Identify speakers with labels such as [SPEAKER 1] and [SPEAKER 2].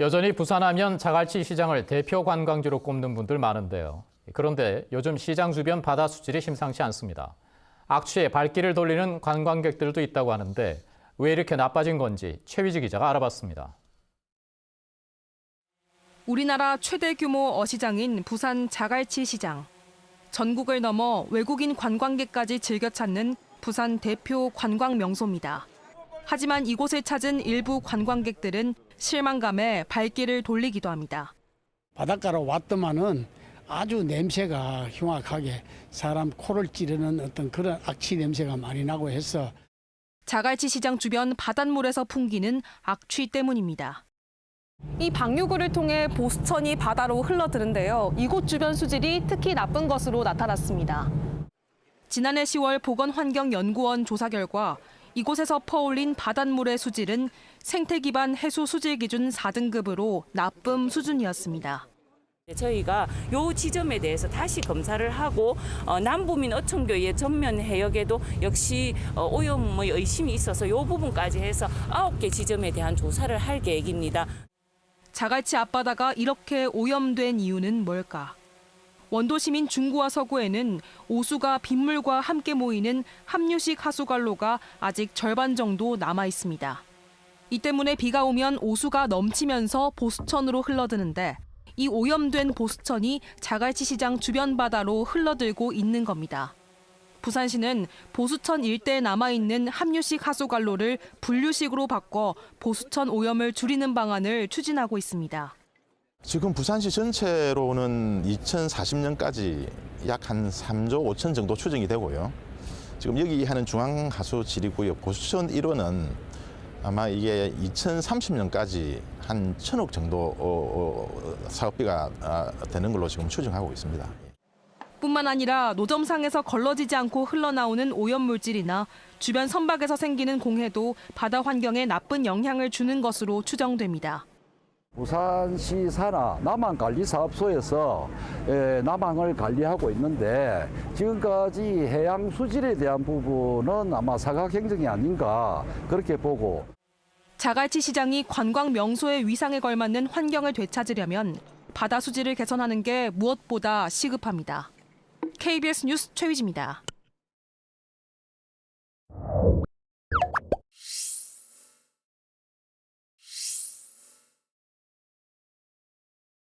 [SPEAKER 1] 여전히 부산하면 자갈치 시장을 대표 관광지로 꼽는 분들 많은데요. 그런데 요즘 시장 주변 바다 수질이 심상치 않습니다. 악취에 발길을 돌리는 관광객들도 있다고 하는데 왜 이렇게 나빠진 건지 최위지 기자가 알아봤습니다.
[SPEAKER 2] 우리나라 최대 규모 어시장인 부산 자갈치 시장. 전국을 넘어 외국인 관광객까지 즐겨 찾는 부산 대표 관광 명소입니다. 하지만 이곳을 찾은 일부 관광객들은 실망감에 발길을 돌리기도 합니다.
[SPEAKER 3] 바닷가로 왔더만은 아주 냄새가 흉악하게 사람 코를 찌르는 어떤 그런 악취 냄새가 많이 나고 해서
[SPEAKER 2] 자갈치 시장 주변 바닷물에서 풍기는 악취 때문입니다.
[SPEAKER 4] 이 방류구를 통해 보수천이 바다로 흘러드는데요. 이곳 주변 수질이 특히 나쁜 것으로 나타났습니다.
[SPEAKER 2] 지난해 10월 보건환경연구원 조사 결과 이곳에서 퍼올린 바닷물의 수질은 생태 기반 해수 수질 기준 4등급으로 나쁨 수준이었습니다.
[SPEAKER 5] 네, 저희가 요 지점에 대해서 다시 검사를 하고 어, 남부민 어촌교의 전면 해역에도 역시 어, 오염의 의심이 있어서 요 부분까지 해서 아홉 개 지점에 대한 조사를 할 계획입니다.
[SPEAKER 2] 자갈치 앞바다가 이렇게 오염된 이유는 뭘까? 원도 시민 중구와 서구에는 오수가 빗물과 함께 모이는 함유식 하수관로가 아직 절반 정도 남아 있습니다. 이 때문에 비가 오면 오수가 넘치면서 보수천으로 흘러드는데 이 오염된 보수천이 자갈치 시장 주변 바다로 흘러들고 있는 겁니다. 부산시는 보수천 일대에 남아있는 함유식 하수관로를 분류식으로 바꿔 보수천 오염을 줄이는 방안을 추진하고 있습니다.
[SPEAKER 6] 지금 부산시 전체로는 2040년까지 약 한 3조 5천 정도 추정이 되고요. 지금 여기 하는 중앙하수 지리구역 보수천 1호는 아마 이게 2030년까지 한 천억 정도 어, 어, 사업비가 아, 되는 걸로 지금 추정하고 있습니다.
[SPEAKER 2] 뿐만 아니라 노점상에서 걸러지지 않고 흘러나오는 오염물질이나 주변 선박에서 생기는 공해도 바다 환경에 나쁜 영향을 주는 것으로 추정됩니다.
[SPEAKER 7] 부산시 산하 남항관리사업소에서 에, 남항을 관리하고 있는데 지금까지 해양 수질에 대한 부분은 아마 사각 행정이 아닌가 그렇게 보고
[SPEAKER 2] 자갈치 시장이 관광 명소의 위상에 걸맞는 환경을 되찾으려면 바다 수질을 개선하는 게 무엇보다 시급합니다. KBS 뉴스 최위지입니다.